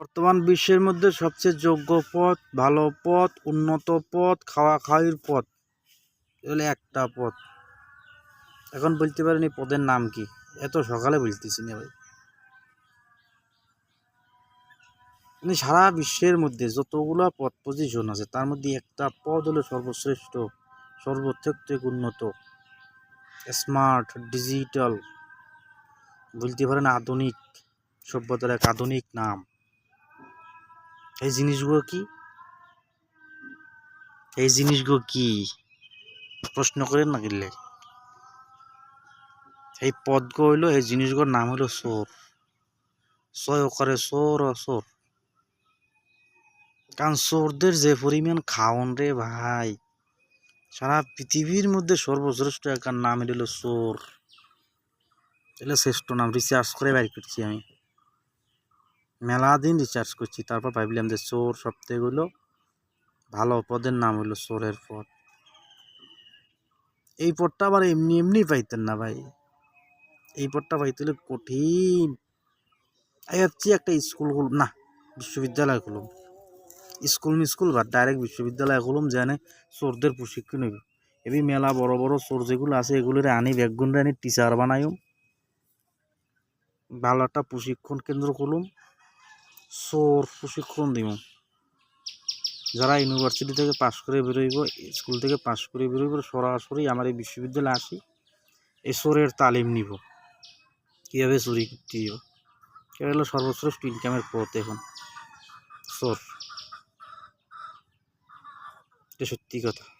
বর্তমান বিশ্বের মধ্যে সবচেয়ে যোগ্য পথ, ভালো পথ, উন্নত পথ খাওয়া খাওয়ির পথ এগুলো একটা পথ। এখন বলতে পারেন এই পদের নাম কি? এত সকালে বলতেছি না ভাই। মানে সারা বিশ্বের মধ্যে যতগুলো পথ পজিশন আছে, তার মধ্যে একটা পদ হলো সর্বশ্রেষ্ঠ সর্বক্ষেত্রে উন্নত। স্মার্ট, ডিজিটাল, বলতে পারেন আধুনিক, সভ্যতার এক আধুনিক নাম। এই জিনিসগুলো কি? এই জিনিসগুলো কি? প্রশ্ন করেন না কিনলে এই পদগুলো হইল, এই জিনিসগুলোর নাম হলো সোর ছয় করে সোর ও সোর কারণ সোরদের যে পরিমাণ খাওন রে ভাই, সারা পৃথিবীর মধ্যে সর্বশ্রেষ্ঠ একটা নাম হলো সোর এটা শ্রেষ্ঠ নাম রিসার্চ করে বাইর করছি আমি। মেলা দিন রিচার্জ করছি, তারপর ভাবলাম যে চোর হলো ভালো পদের নাম হলো চোরের পদ। এই পদটা আবার এমনি এমনি পাইতেন না ভাই। এই পদটা পাইতে হলে কঠিন। ভাবছি একটা স্কুল খুলুম না বিশ্ববিদ্যালয় খুলুম স্কুল স্কুল বা ডাইরেক্ট বিশ্ববিদ্যালয় খুলুম যেখানে চোরদের প্রশিক্ষণ হইব। এবি মেলা বড় বড় চোর যেগুলো আছে, এগুলোরে আনি ব্যাগগুলো আনি টিচার বানাইম ভালো একটা প্রশিক্ষণ কেন্দ্র খুলুম। চোর প্রশিক্ষণ দিব। যারা ইউনিভার্সিটি থেকে পাশ করে বেরোইব স্কুল থেকে পাশ করে বেরোইব, সরাসরি আমার এই বিশ্ববিদ্যালয়ে আসি এই চোরের তালিম নিব। কীভাবে চুরি করতে দিব? এটা হলো সর্বশ্রেষ্ঠ ইনকামের পথ এখন চোর এটা সত্যি কথা।